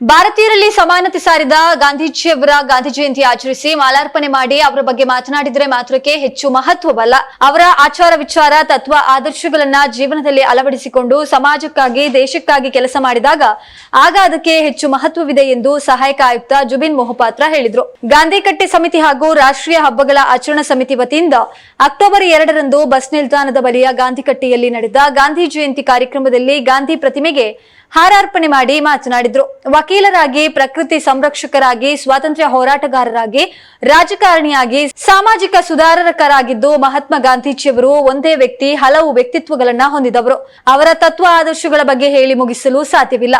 ಭಾರತೀಯರಲ್ಲಿ ಸಮಾನತೆ ಸಾರಿದ ಗಾಂಧೀಜಿಯವರ ಗಾಂಧಿ ಜಯಂತಿ ಆಚರಿಸಿ ಮಾಲಾರ್ಪಣೆ ಮಾಡಿ ಅವರ ಬಗ್ಗೆ ಮಾತನಾಡಿದರೆ ಮಾತ್ರಕ್ಕೆ ಹೆಚ್ಚು ಮಹತ್ವವಲ್ಲ. ಅವರ ಆಚಾರ ವಿಚಾರ, ತತ್ವ, ಆದರ್ಶಗಳನ್ನ ಜೀವನದಲ್ಲಿ ಅಳವಡಿಸಿಕೊಂಡು ಸಮಾಜಕ್ಕಾಗಿ, ದೇಶಕ್ಕಾಗಿ ಕೆಲಸ ಮಾಡಿದಾಗ ಆಗ ಅದಕ್ಕೆ ಹೆಚ್ಚು ಮಹತ್ವವಿದೆ ಎಂದು ಸಹಾಯಕ ಆಯುಕ್ತ ಜುಬಿನ್ ಮೊಹಪಾತ್ರ ಹೇಳಿದರು. ಗಾಂಧಿ ಕಟ್ಟೆ ಸಮಿತಿ ಹಾಗೂ ರಾಷ್ಟ್ರೀಯ ಹಬ್ಬಗಳ ಆಚರಣಾ ಸಮಿತಿ ವತಿಯಿಂದ ಅಕ್ಟೋಬರ್ ಎರಡರಂದು ಬಸ್ ನಿಲ್ದಾಣದ ಬಳಿಯ ಗಾಂಧಿ ಕಟ್ಟೆಯಲ್ಲಿ ನಡೆದ ಗಾಂಧಿ ಜಯಂತಿ ಕಾರ್ಯಕ್ರಮದಲ್ಲಿ ಗಾಂಧಿ ಪ್ರತಿಮೆಗೆ ಹಾರಾರ್ಪಣೆ ಮಾಡಿ ಮಾತನಾಡಿದ್ರು. ವಕೀಲರಾಗಿ, ಪ್ರಕೃತಿ ಸಂರಕ್ಷಕರಾಗಿ, ಸ್ವಾತಂತ್ರ್ಯ ಹೋರಾಟಗಾರರಾಗಿ, ರಾಜಕಾರಣಿಯಾಗಿ, ಸಾಮಾಜಿಕ ಸುಧಾರಕರಾಗಿದ್ದು ಮಹಾತ್ಮ ಗಾಂಧೀಜಿಯವರು ಒಂದೇ ವ್ಯಕ್ತಿ, ಹಲವು ವ್ಯಕ್ತಿತ್ವಗಳನ್ನ ಹೊಂದಿದವರು. ಅವರ ತತ್ವ ಆದರ್ಶಗಳ ಬಗ್ಗೆ ಹೇಳಿ ಮುಗಿಸಲು ಸಾಧ್ಯವಿಲ್ಲ.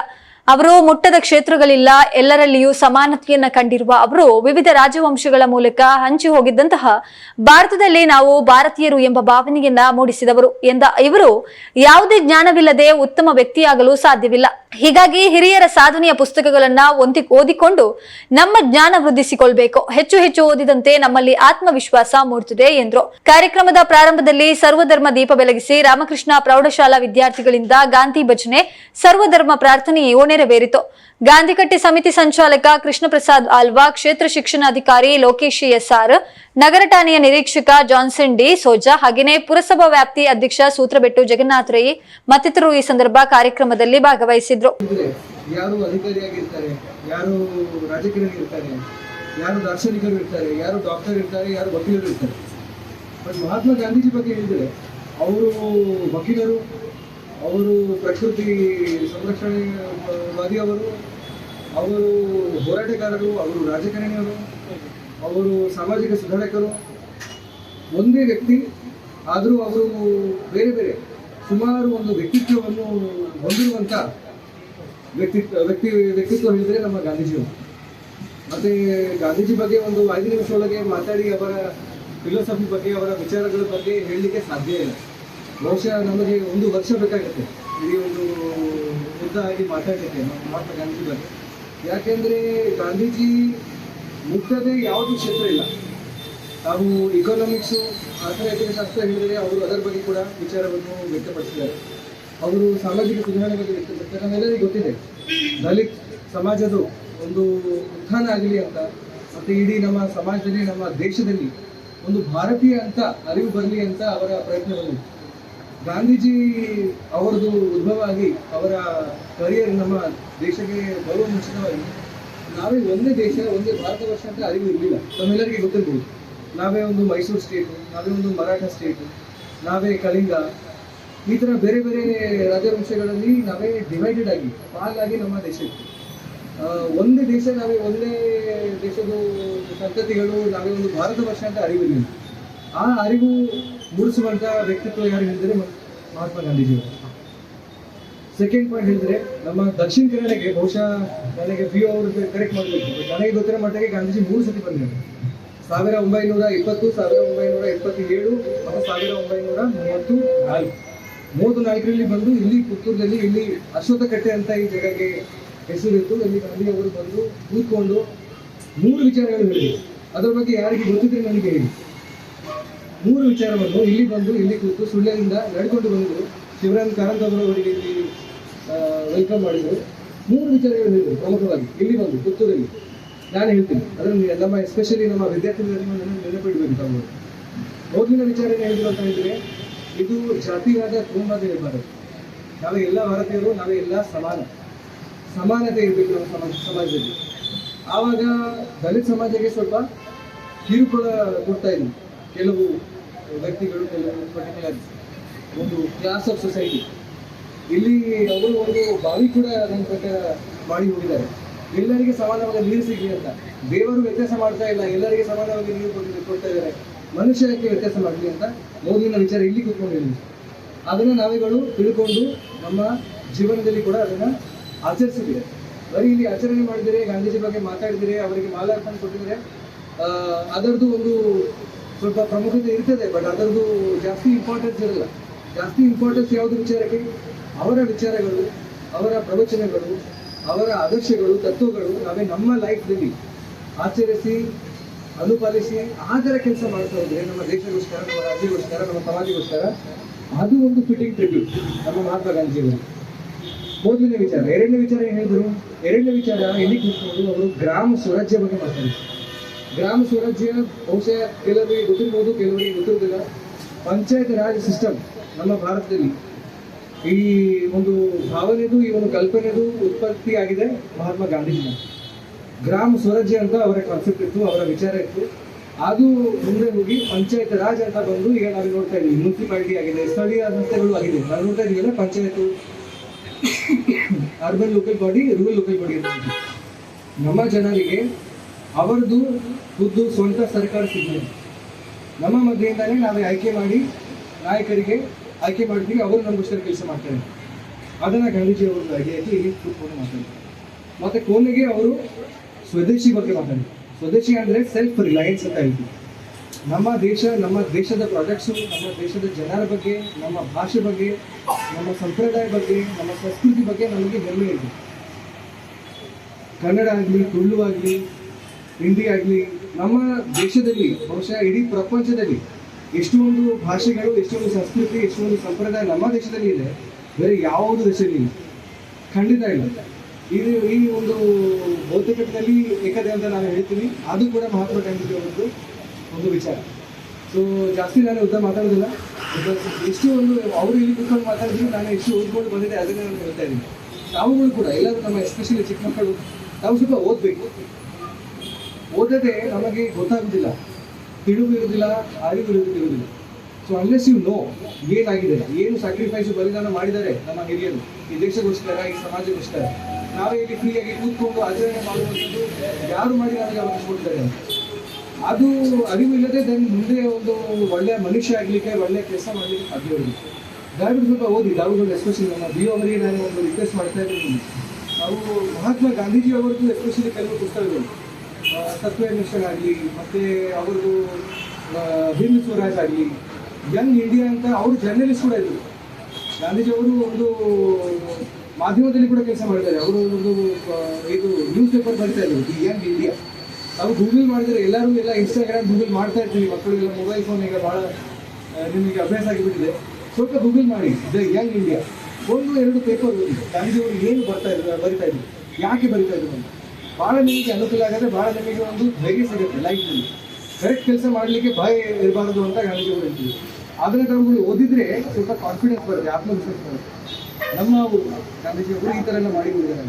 ಅವರು ಮುಟ್ಟದ ಕ್ಷೇತ್ರಗಳಿಲ್ಲ, ಎಲ್ಲರಲ್ಲಿಯೂ ಸಮಾನತೆಯನ್ನ ಕಂಡಿರುವ ಅವರು ವಿವಿಧ ರಾಜವಂಶಗಳ ಮೂಲಕ ಹಂಚಿ ಹೋಗಿದ್ದಂತಹ ಭಾರತದಲ್ಲಿ ನಾವು ಭಾರತೀಯರು ಎಂಬ ಭಾವನೆಯನ್ನ ಮೂಡಿಸಿದವರು ಎಂದ ಇವರು ಯಾವುದೇ ಜ್ಞಾನವಿಲ್ಲದೆ ಉತ್ತಮ ವ್ಯಕ್ತಿಯಾಗಲು ಸಾಧ್ಯವಿಲ್ಲ. ಹೀಗಾಗಿ ಹಿರಿಯರ ಸಾಧನೆಯ ಪುಸ್ತಕಗಳನ್ನ ಒಂದಿ ಓದಿಕೊಂಡು ನಮ್ಮ ಜ್ಞಾನ ವೃದ್ಧಿಸಿಕೊಳ್ಬೇಕು. ಹೆಚ್ಚು ಹೆಚ್ಚು ಓದಿದಂತೆ ನಮ್ಮಲ್ಲಿ ಆತ್ಮವಿಶ್ವಾಸ ಮೂಡುತ್ತದೆ ಎಂದರು. ಕಾರ್ಯಕ್ರಮದ ಪ್ರಾರಂಭದಲ್ಲಿ ಸರ್ವಧರ್ಮ ದೀಪ ಬೆಳಗಿಸಿ ರಾಮಕೃಷ್ಣ ಪ್ರೌಢಶಾಲಾ ವಿದ್ಯಾರ್ಥಿಗಳಿಂದ ಗಾಂಧಿ ಭಜನೆ, ಸರ್ವಧರ್ಮ ಪ್ರಾರ್ಥನೆಯು ನೆರವೇರಿತು. ಗಾಂಧಿಕಟ್ಟೆ ಸಮಿತಿ ಸಂಚಾಲಕ ಕೃಷ್ಣ ಪ್ರಸಾದ್ ಆಲ್ವಾ ಕ್ಷೇತ್ರ ಶಿಕ್ಷಣಾಧಿಕಾರಿ ಲೋಕೇಶ್ ಎಸ್ಆರ್, ನಗರ ಠಾಣೆಯ ನಿರೀಕ್ಷಕ ಜಾನ್ಸನ್ ಡಿ ಸೋಜಾ ಹಾಗೆಯೇ ಪುರಸಭಾ ವ್ಯಾಪ್ತಿ ಅಧ್ಯಕ್ಷ ಸೂತ್ರಬೆಟ್ಟು ಜಗನ್ನಾಥ ರೈ ಮತ್ತಿತರರು ಈ ಸಂದರ್ಭ ಕಾರ್ಯಕ್ರಮದಲ್ಲಿ ಭಾಗವಹಿಸಿದ್ರು. ಯಾರು ಅಧಿಕಾರಿಯಾಗಿರ್ತಾರೆ? ಯಾರು ರಾಜಕೀಯ ಇರ್ತಾರೆ ಯಾರು ದಾರ್ಶನಿಕರು ಇರ್ತಾರೆ? ಯಾರು ಡಾಕ್ಟರ್ ಇರ್ತಾರೆ? ಯಾರು ವಕೀಲರು ಇರ್ತಾರೆ? ಬಟ್ ಮಹಾತ್ಮ ಗಾಂಧೀಜಿ ಬಗ್ಗೆ ಹೇಳಿದರೆ, ಅವರು ವಕೀಲರು ಅವರು ಪ್ರಕೃತಿ ಸಂರಕ್ಷಣೆವಾದಿಯವರು ಅವರು ಹೋರಾಟಗಾರರು, ಅವರು ರಾಜಕಾರಣಿಯವರು ಅವರು ಸಾಮಾಜಿಕ ಸುಧಾರಕರು. ಒಂದೇ ವ್ಯಕ್ತಿ, ಆದರೂ ಅವರು ಬೇರೆ ಬೇರೆ, ಸುಮಾರು ಒಂದು ವ್ಯಕ್ತಿತ್ವವನ್ನು ಹೊಂದಿರುವಂಥ ವ್ಯಕ್ತಿತ್ವ ವ್ಯಕ್ತಿ, ವ್ಯಕ್ತಿತ್ವ ಹೇಳಿದರೆ ನಮ್ಮ ಗಾಂಧೀಜಿಯವರು ಮತ್ತು ಗಾಂಧೀಜಿ ಬಗ್ಗೆ ಒಂದು ಐದು ನಿಮಿಷ ಒಳಗೆ ಮಾತಾಡಿ ಅವರ ಫಿಲೋಸಫಿ ಬಗ್ಗೆ, ಅವರ ವಿಚಾರಗಳ ಬಗ್ಗೆ ಹೇಳಲಿಕ್ಕೆ ಸಾಧ್ಯ ಇಲ್ಲ. ಬಹುಶಃ ನಮಗೆ ಒಂದು ವರ್ಷ ಬೇಕಾಗುತ್ತೆ. ಇಡೀ ಒಂದು ಉದ್ದ ಆಗಿ ಮಾತಾಡಲಿಕ್ಕೆ ಮಹಾತ್ಮ ಗಾಂಧೀಜಿ ಬಗ್ಗೆ. ಯಾಕೆಂದರೆ ಗಾಂಧೀಜಿ ಮುಟ್ಟದೆ ಯಾವುದು ಕ್ಷೇತ್ರ ಇಲ್ಲ. ತಾವು ಇಕಾನಮಿಕ್ಸು ಅರ್ಥನೈತಿಕ ಶಾಸ್ತ್ರ ಹೇಳಿದರೆ ಅವರು ಅದರ ಬಗ್ಗೆ ಕೂಡ ವಿಚಾರವನ್ನು ವ್ಯಕ್ತಪಡಿಸಿದ್ದಾರೆ. ಅವರು ಸಾಮಾಜಿಕ ಸುಧಾರಣೆ ಬಗ್ಗೆ ವ್ಯಕ್ತಪಡಿಸಿದ್ದಾರೆ. ಗೊತ್ತಿದೆ. ದಲಿತ್ ಸಮಾಜದ ಒಂದು ಉತ್ಥಾನ ಆಗಲಿ ಅಂತ, ಮತ್ತು ಇಡೀ ನಮ್ಮ ಸಮಾಜದಲ್ಲಿ, ನಮ್ಮ ದೇಶದಲ್ಲಿ ಒಂದು ಭಾರತೀಯ ಅಂತ ಅರಿವು ಬರಲಿ ಅಂತ ಅವರ ಪ್ರಯತ್ನ ಬಂದಿದೆ ಗಾಂಧೀಜಿ ಅವರದು ಉದ್ಭವ ಆಗಿ ಅವರ ಕರಿಯರ್ ನಮ್ಮ ದೇಶಕ್ಕೆ ಬರುವ ಮುಂಚಿತವಾಗಿ ನಾವೇ ಒಂದೇ ದೇಶ, ಒಂದೇ ಭಾರತ ವರ್ಷ ಅಂತ ಅರಿವು ಇರಲಿಲ್ಲ. ನಮ್ಮೆಲ್ಲರಿಗೆ ಗೊತ್ತಿರ್ಬೋದು. ನಾವೇ ಒಂದು ಮೈಸೂರು ಸ್ಟೇಟು, ನಾವೇ ಒಂದು ಮರಾಠ ಸ್ಟೇಟು, ನಾವೇ ಕಳಿಂಗ. ಈ ಥರ ಬೇರೆ ಬೇರೆ ರಾಜವಂಶಗಳಲ್ಲಿ ನಾವೇ ಡಿವೈಡೆಡ್ ಆಗಿ, ಪಾಲಾಗಿ ನಮ್ಮ ದೇಶ ಇತ್ತು. ಒಂದೇ ದೇಶ, ನಾವೇ ಒಂದೇ ದೇಶದ ಸಂತತಿಗಳು, ನಾವೇ ಒಂದು ಭಾರತ ವರ್ಷ ಅಂತ ಅರಿವಿರಲಿಲ್ಲ ಆ ಅರಿವು ಮೂಡಿಸುವಂಥ ವ್ಯಕ್ತಿತ್ವ ಯಾರು ಹೇಳಿದರೆ ಮಹಾತ್ಮ ಗಾಂಧೀಜಿಯವರು. ಸೆಕೆಂಡ್ ಪಾಯಿಂಟ್ ಹೇಳಿದ್ರೆ, ನಮ್ಮ ದಕ್ಷಿಣ ಕನ್ನಡಕ್ಕೆ ಬಹುಶಃ ನನಗೆ ಪಿ ಅವರು ಕರೆಕ್ಟ್ ಮಾಡಬೇಕು ನನಗೆ ಗೊತ್ತಿರೋ ಮಟ್ಟಿಗೆ ಗಾಂಧೀಜಿ ಮೂರು ಸತಿ ಬಂದಿದ್ದಾರೆ. ಸಾವಿರ ಒಂಬೈನೂರ ಇಪ್ಪತ್ತು ಸಾವಿರ ಒಂಬೈನೂರ ಇಪ್ಪತ್ತೇಳು ಮತ್ತು ಸಾವಿರ ಒಂಬೈನೂರ ಮೂವತ್ತು ನಾಲ್ಕು ಮೂವತ್ತು ನಾಲ್ಕರಲ್ಲಿ ಬಂದು ಇಲ್ಲಿ ಪುತ್ತೂರಿನಲ್ಲಿ ಇಲ್ಲಿ ಅಶ್ವತ್ಥ ಕಟ್ಟೆ ಅಂತ ಈ ಜಾಗಕ್ಕೆ ಹೆಸರಿತ್ತು ಇಲ್ಲಿ ಗಾಂಧಿ ಅವರು ಬಂದು ಕೂತ್ಕೊಂಡು ಮೂರು ವಿಚಾರಗಳು ಹೇಳಿದರು. ಅದರ ಬಗ್ಗೆ ಯಾರಿಗೆ ಗೊತ್ತಿದ್ರೆ ನನಗೆ ಹೇಳಿ. ಮೂರು ವಿಚಾರವನ್ನು ಇಲ್ಲಿ ಬಂದು, ಇಲ್ಲಿ ಕೂತು ಸುಳ್ಯದಿಂದ ನಡ್ಕೊಂಡು ಬಂದು ಶಿವರಾಮ್ ಕಾರಂತ ಅವರು ಅವರಿಗೆ ಇಲ್ಲಿ ವೆಲ್ಕಮ್ ಮಾಡಿದರು. ಮೂರು ವಿಚಾರಗಳು ಹೇಳಿದರು, ಪ್ರಮುಖವಾಗಿ. ಇಲ್ಲಿ ಬಂದು, ಪುತ್ತೂರಲ್ಲಿ. ನಾನು ಹೇಳ್ತೀನಿ, ಅದನ್ನು ನಮ್ಮ ಎಸ್ಪೆಷಲಿ ನಮ್ಮ ವಿದ್ಯಾರ್ಥಿಗಳಿಗೆ ನೆನಪು ನೆನಪಿಡಬೇಕು ತಾವು. ಮೊದಲಿನ ವಿಚಾರ ಏನು ಹೇಳಿದ್ರು ಅಂತ ಹೇಳಿದರೆ, ಇದು ಜಾತಿವಾದ ಕುಟುಂಬದ ಇರಬಾರದು ನಾವೇ ಎಲ್ಲ ಭಾರತೀಯರು, ನಾವೇ ಎಲ್ಲ ಸಮಾನ. ಸಮಾನತೆ ಇರಬೇಕು ನಮ್ಮ ಸಮಾಜ ಸಮಾಜದಲ್ಲಿ. ಆವಾಗ ದಲಿತ ಸಮಾಜಕ್ಕೆ ಸ್ವಲ್ಪ ಕಿರುಕುಳ ಕೊಡ್ತಾ ಇದ್ವಿ ಕೆಲವು ವ್ಯಕ್ತಿಗಳು ಕೆಲವು ಪರ್ಟಿಕ್ಯುಲರ್ ಒಂದು ಕ್ಲಾಸ್ ಆಫ್ ಸೊಸೈಟಿ. ಇಲ್ಲಿ ಅವರು ಒಂದು ಬಾವಿ ಕೂಡ ನನ್ನ ಪ್ರಕಾರ ಮಾಡಿ ಹೋಗಿದ್ದಾರೆ ಎಲ್ಲರಿಗೆ ಸಮಾನವಾಗಿ ನೀರು ಸಿಗಲಿ ಅಂತ. ದೇವರು ವ್ಯತ್ಯಾಸ ಮಾಡ್ತಾ ಇಲ್ಲ. ಎಲ್ಲರಿಗೆ ಸಮಾನವಾಗಿ ನೀರು ಕೊಟ್ಟು ಕೊಡ್ತಾ ಇದ್ದಾರೆ. ಮನುಷ್ಯಕ್ಕೆ ವ್ಯತ್ಯಾಸ ಮಾಡಲಿ ಅಂತ ಮೋದಿನ ವಿಚಾರ ಇಲ್ಲಿ ಕೂತ್ಕೊಂಡಿದ್ದೀನಿ. ಅದನ್ನು ನಾವುಗಳು ತಿಳ್ಕೊಂಡು ನಮ್ಮ ಜೀವನದಲ್ಲಿ ಕೂಡ ಅದನ್ನು ಆಚರಿಸಿದ್ದೀವಿ. ಬರೀ ಇಲ್ಲಿ ಆಚರಣೆ ಮಾಡಿದರೆ, ಗಾಂಧೀಜಿ ಬಗ್ಗೆ ಮಾತಾಡಿದರೆ, ಅವರಿಗೆ ಮಾಲಾರ್ಪಣೆ ಕೊಟ್ಟಿದ್ದರೆ. ಅದರದ್ದು ಒಂದು ಸ್ವಲ್ಪ ಪ್ರಮುಖತೆ ಇರ್ತದೆ ಬಟ್ ಅದರದ್ದು ಜಾಸ್ತಿ ಇಂಪಾರ್ಟೆನ್ಸ್ ಇರಲ್ಲ. ಜಾಸ್ತಿ ಇಂಪಾರ್ಟೆನ್ಸ್ ಯಾವುದು ವಿಚಾರಕ್ಕೆ? ಅವರ ವಿಚಾರಗಳು, ಅವರ ಪ್ರವಚನಗಳು, ಅವರ ಆದರ್ಶಗಳು, ತತ್ವಗಳು ನಾವೇ ನಮ್ಮ ಲೈಫ್ನಲ್ಲಿ ಆಚರಿಸಿ, ಅನುಪಾಲಿಸಿ ಆ ಥರ ಕೆಲಸ ಮಾಡ್ತಾ ಇದ್ರೆ ನಮ್ಮ ದೇಶಗೋಸ್ಕರ, ನಮ್ಮ ರಾಜ್ಯಗೋಸ್ಕರ, ನಮ್ಮ ಸಮಾಜಗೋಸ್ಕರ ಅದು ಒಂದು ಫಿಟ್ಟಿಂಗ್ ಟ್ರಿಬ್ಯೂಟ್ ನಮ್ಮ ಮಹಾತ್ಮ ಗಾಂಧಿಯವರು ಮೊದಲನೇ ವಿಚಾರ, ಎರಡನೇ ವಿಚಾರ ಏನು ಹೇಳಿದ್ರು? ಎರಡನೇ ವಿಚಾರ ಎಲ್ಲಿ ಕೂತ್ಕೊಂಡು ಅವರು ಗ್ರಾಮ ಸ್ವರಾಜ್ಯ ಬಗ್ಗೆ ಮಾತಾಡಿದ್ರು. ಗ್ರಾಮ ಸ್ವರಾಜ್ಯ ಬಹುಶಃ ಕೆಲವರಿಗೆ ಗೊತ್ತಿರ್ಬೋದು, ಕೆಲವರಿಗೆ ಗೊತ್ತಿರೋದಿಲ್ಲ ಪಂಚಾಯತ್ ರಾಜ್ ಸಿಸ್ಟಮ್ ನಮ್ಮ ಭಾರತದಲ್ಲಿ ಈ ಒಂದು ಭಾವನೆದು, ಈ ಒಂದು ಕಲ್ಪನೆದು ಉತ್ಪತ್ತಿ ಆಗಿದೆ ಮಹಾತ್ಮ ಗಾಂಧೀಜಿನ. ಗ್ರಾಮ ಸ್ವರಾಜ್ಯ ಅಂತ ಅವರ ಕಾನ್ಸೆಪ್ಟ್ ಇತ್ತು, ಅವರ ವಿಚಾರ ಇತ್ತು. ಅದು ಮುಂದೆ ಹೋಗಿ ಪಂಚಾಯತ್ ರಾಜ್ ಅಂತ ಬಂದು ಈಗ ನಾವು ನೋಡ್ತಾ ಇದ್ದೀವಿ. ಮುನ್ಸಿಪಾಲಿಟಿ ಆಗಿದೆ, ಸ್ಥಳೀಯ ಸಂಸ್ಥೆಗಳು ಆಗಿದೆ. ನಾವು ನೋಡ್ತಾ ಇದೀವಲ್ಲ panchayat urban local body rural local body ಅಂತ. ನಮ್ಮ ಜನರಿಗೆ ಅವರದು ಖುದ್ದು ಸ್ವಂತ ಸರ್ಕಾರ ಸಿಗ್ತದೆ ನಮ್ಮ ಮಧ್ಯೆಯಿಂದಲೇ ನಾವೇ ಆಯ್ಕೆ ಮಾಡಿ ನಾಯಕರಿಗೆ ಆಯ್ಕೆ ಮಾಡ್ತೀವಿ, ಅವರು ನಮಗೋಸ್ಕರ ಕೆಲಸ ಮಾಡ್ತಾರೆ. ಅದನ್ನು ಗಾಂಧೀಜಿ ಅವರು ಐಡಿಯಾಗಿ ಇಲ್ಲಿ ಕೂತ್ಕೊಂಡು ಮಾತಾಡ್ತಾರೆ ಮತ್ತು ಕೊನೆಗೆ ಅವರು ಸ್ವದೇಶಿ ಬಗ್ಗೆ ಮಾತಾಡಿ ಸ್ವದೇಶಿ ಅಂದರೆ ಸೆಲ್ಫ್ ರಿಲಯನ್ಸ್ ಅಂತ ಹೇಳ್ತೀವಿ. ನಮ್ಮ ದೇಶ, ನಮ್ಮ ದೇಶದ ಪ್ರಾಡಕ್ಟ್ಸು ನಮ್ಮ ದೇಶದ ಜನರ ಬಗ್ಗೆ, ನಮ್ಮ ಭಾಷೆ ಬಗ್ಗೆ, ನಮ್ಮ ಸಂಪ್ರದಾಯ ಬಗ್ಗೆ, ನಮ್ಮ ಸಂಸ್ಕೃತಿ ಬಗ್ಗೆ ನಮಗೆ ಹೆಮ್ಮೆ ಇದೆ. ಕನ್ನಡ ಆಗಲಿ ತುಳು ಆಗಲಿ ಹಿಂದಿ ಆಗಲಿ, ನಮ್ಮ ದೇಶದಲ್ಲಿ, ಬಹುಶಃ ಇಡೀ ಪ್ರಪಂಚದಲ್ಲಿ ಎಷ್ಟೊಂದು ಭಾಷೆಗಳು, ಎಷ್ಟೊಂದು ಸಂಸ್ಕೃತಿ, ಎಷ್ಟೊಂದು ಸಂಪ್ರದಾಯ ನಮ್ಮ ದೇಶದಲ್ಲಿ ಇದೆ. ಬೇರೆ ಯಾವುದು ದೇಶದಲ್ಲಿ ಖಂಡಿತ ಇಲ್ಲ. ಇದು ಈ ಒಂದು ಬೌದ್ಧಕಟ್ಟದಲ್ಲಿ ಏಕತೆ ಅಂತ ನಾನು ಹೇಳ್ತೀನಿ. ಅದು ಕೂಡ ಮಹಾತ್ಮ ಗಾಂಧೀಜಿ ಅವರದ್ದು ಒಂದು ವಿಚಾರ. ಸೊ ಜಾಸ್ತಿ ನಾನು ಉದ್ದ ಮಾತಾಡೋದಿಲ್ಲ. ಎಷ್ಟು ಒಂದು ಅವರು ಇಲ್ಲಿ ಕೂತ್ಕೊಂಡು ಮಾತಾಡಿದ್ರು, ನಾನು ಎಷ್ಟು ಓದ್ಕೊಂಡು ಬಂದಿದೆ ಅದನ್ನೇ ನಾನು ಹೇಳ್ತಾ ಇದ್ದೀನಿ. ತಾವುಗಳು ಕೂಡ, ಎಲ್ಲರೂ ನಮ್ಮ ಎಸ್ಪೆಷಲಿ ಚಿಕ್ಕ ಮಕ್ಕಳು ತಾವು ಸ್ವಲ್ಪ ಓದಬೇಕು. ಓದದೆ ನಮಗೆ ಗೊತ್ತಾಗುದಿಲ್ಲ. ಅರಿವು ಇರುವುದಿಲ್ಲ ಸೊ ಅನ್ಲೆಸ್ ಯು ನೋ ಏನಾಗಿದೆ, ಏನು ಸ್ಯಾಕ್ರಿಫೈಸ್ ಬಲಿದಾನ ಮಾಡಿದ್ದಾರೆ ನಮ್ಮ ಹಿರಿಯರು, ಈ ದೇಶಗೋಸ್ಕರ ಈ ಸಮಾಜಗೋಸ್ಕರ ನಾವೇ ಇಲ್ಲಿ ಫ್ರೀಯಾಗಿ ಕೂತ್ಕೊಂಡು ಆಚರಣೆ ಮಾಡುವಂಥದ್ದು ಯಾರು ಮಾಡಿ ನನಗೆ ಅವಕಾಶ ಕೊಡ್ತಾರೆ. ಅದು ಅರಿವು ಇಲ್ಲದೆ ದೆನ್ ಮುಂದೆ ಒಂದು ಒಳ್ಳೆಯ ಮನುಷ್ಯ ಆಗಲಿಕ್ಕೆ ಒಳ್ಳೆಯ ಕೆಲಸ ಮಾಡಲಿಕ್ಕೆ ಸಾಧ್ಯ ಇಲ್ಲ. ದಯವಿಟ್ಟು ಸ್ವಲ್ಪ ಓದಿ ಯಾವುದೊಂದು ಎಸ್ಪೆಷಲಿ ನಮ್ಮ ಬಿ ಅವರಿಗೆ ನಾನು ಒಂದು ರಿಕ್ವೆಸ್ಟ್ ಮಾಡ್ತಾ ಇದ್ದೀನಿ. ನಾವು ಮಹಾತ್ಮ ಗಾಂಧೀಜಿ ಅವರದ್ದು ಎಸ್ಪೆಷಲಿ ಕೆಲವು ಪುಸ್ತಕಗಳು. ತತ್ವ ಮಿಷನ್ ಆಗಲಿ ಮತ್ತು ಅವ್ರದ್ದು ಭೀಮ್ ಸ್ವರಾಜ್ ಆಗಲಿ ಯಂಗ್ ಇಂಡಿಯಾ ಅಂತ ಅವರು ಜರ್ನಲಿಸ್ಟ್ ಕೂಡ ಇದ್ದರು ಗಾಂಧೀಜಿ ಅವರು ಒಂದು ಮಾಧ್ಯಮದಲ್ಲಿ ಕೂಡ ಕೆಲಸ ಮಾಡಿದ್ದಾರೆ ಅವರು ಒಂದು ಇದು ನ್ಯೂಸ್ ಪೇಪರ್ ಬರ್ತಾ ಇದ್ರು ದಿ ಯಂಗ್ ಇಂಡಿಯಾ ನಾವು ಗೂಗಲ್ ಮಾಡಿದರೆ ಎಲ್ಲರೂ ಎಲ್ಲ ಇನ್ಸ್ಟಾಗ್ರಾಮ್ ಗೂಗಲ್ ಮಾಡ್ತಾ ಇರ್ತೀವಿ. ಮಕ್ಕಳಿಗೆಲ್ಲ ಮೊಬೈಲ್ ಫೋನ್ ಈಗ ಭಾಳ ನಿಮಗೆ ಅಭ್ಯಾಸ ಆಗಿಬಿಟ್ಟಿದೆ. ಸ್ವಲ್ಪ ಗೂಗಲ್ ಮಾಡಿ ದ ಯಂಗ್ ಇಂಡಿಯಾ ಒಂದು, ಎರಡು ಪೇಪರ್ ಗಾಂಧೀಜಿಯವರು ಏನು ಬರ್ತಾ ಇದ್ರು, ಬರಿತಾ ಇದ್ರು. ಯಾಕೆ ಬರಿತಾ ಇದ್ರು ಅಂತ. ಭಾಳ ನಿಮಗೆ ಅನುಕೂಲ ಆಗುತ್ತೆ ಭಾಳ ನಿಮಗೆ ಒಂದು ಧೈರ್ಯ ಸಿಗುತ್ತೆ ಲೈಫ್ನಲ್ಲಿ ಕರೆಕ್ಟ್ ಕೆಲಸ ಮಾಡಲಿಕ್ಕೆ ಭಯ ಇರಬಾರದು ಅಂತ ಗಾಂಧೀಜಿ ಹೇಳ್ತೀವಿ ಆದರೆ ತಾವುಗಳು ಓದಿದ್ರೆ ಸ್ವಲ್ಪ ಕಾನ್ಫಿಡೆನ್ಸ್ ಬರುತ್ತೆ, ಆತ್ಮವಿಶ್ವಾಸ ಬರುತ್ತೆ. ನಮ್ಮ ಗಾಂಧೀಜಿಯವರು ಈ ಥರ ಎಲ್ಲ ಮಾಡಿ ಹೋಗಿದ್ದಾರೆ